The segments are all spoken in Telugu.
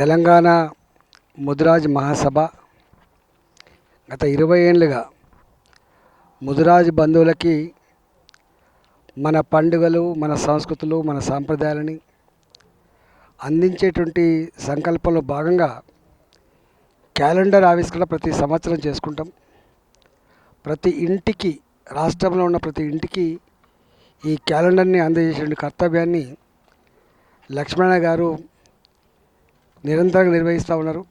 తెలంగాణ ముదిరాజ్ మహాసభ గత ఇరవై ఏళ్ళుగా ముదిరాజ్ బంధువులకి మన పండుగలు మన సంస్కృతులు మన సాంప్రదాయాలని అందించేటువంటి సంకల్పంలో భాగంగా క్యాలెండర్ ఆవిష్కరణ ప్రతి సంవత్సరం చేసుకుంటాం. ప్రతి ఇంటికి రాష్ట్రంలో ఉన్న ప్రతి ఇంటికి ఈ క్యాలెండర్ని అందజేసే కర్తవ్యాన్ని లక్ష్మణ గారు నిరంతరంగా నిర్వహిస్తూ ఉన్నారు.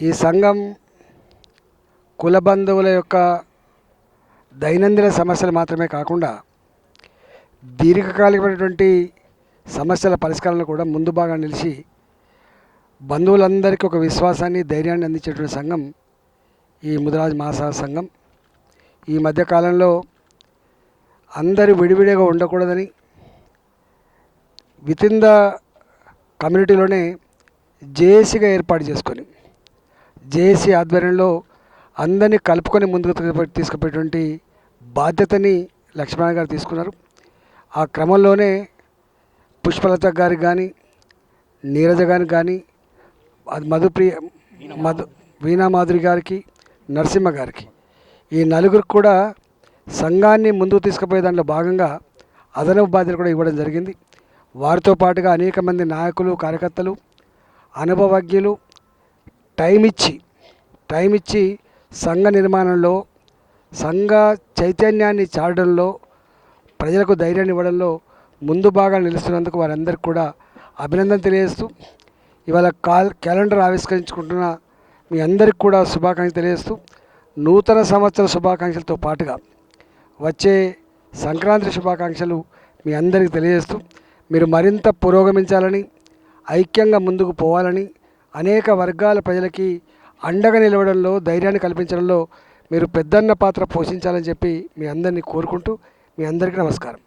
ఈ సంఘం కుల బంధువుల యొక్క దైనందిన సమస్యలు మాత్రమే కాకుండా దీర్ఘకాలికమైనటువంటి సమస్యల పరిష్కారాలు కూడా ముందు బాగా నిలిచి బంధువులందరికీ ఒక విశ్వాసాన్ని ధైర్యాన్ని అందించేటువంటి సంఘం ఈ ముదిరాజ్ మహాసభ సంఘం. ఈ మధ్యకాలంలో అందరూ విడివిడిగా ఉండకూడదని వితిన్ ద కమ్యూనిటీలోనే జేఏసీగా ఏర్పాటు చేసుకొని జేఏసీ ఆధ్వర్యంలో అందరినీ కలుపుకొని ముందుకు తీసుకుపోయేటువంటి బాధ్యతని లక్ష్మణ గారు తీసుకున్నారు. ఆ క్రమంలోనే పుష్పలత గారికి కానీ నీరజ గారికి కానీ అది మధుప్రియ మధు వీణా మాధురి గారికి నరసింహ గారికి ఈ నలుగురికి కూడా సంఘాన్ని ముందుకు తీసుకుపోయే దాంట్లో భాగంగా అదనపు బాధ్యతలు కూడా ఇవ్వడం జరిగింది. వారితో పాటుగా అనేక మంది నాయకులు కార్యకర్తలు అనుభవజ్ఞులు టైం ఇచ్చి టైం ఇచ్చి సంఘ నిర్మాణంలో సంఘ చైతన్యాన్ని చాటడంలో ప్రజలకు ధైర్యాన్ని ఇవ్వడంలో ముందు బాగా నిలుస్తున్నందుకు వారందరికీ కూడా అభినందన తెలియజేస్తూ ఇవాళ కాల్ క్యాలెండర్ ఆవిష్కరించుకుంటున్న మీ అందరికి కూడా శుభాకాంక్షలు తెలియజేస్తూ నూతన సంవత్సర శుభాకాంక్షలతో పాటుగా వచ్చే సంక్రాంతి శుభాకాంక్షలు మీ అందరికీ తెలియజేస్తూ మీరు మరింత పురోగమించాలని ఐక్యంగా ముందుకు పోవాలని అనేక వర్గాల ప్రజలకి అండగా నిలవడంలో ధైర్యాన్ని కల్పించడంలో మీరు పెద్దన్న పాత్ర పోషించాలని చెప్పి మీ అందరినీ కోరుకుంటూ మీ అందరికీ నమస్కారం.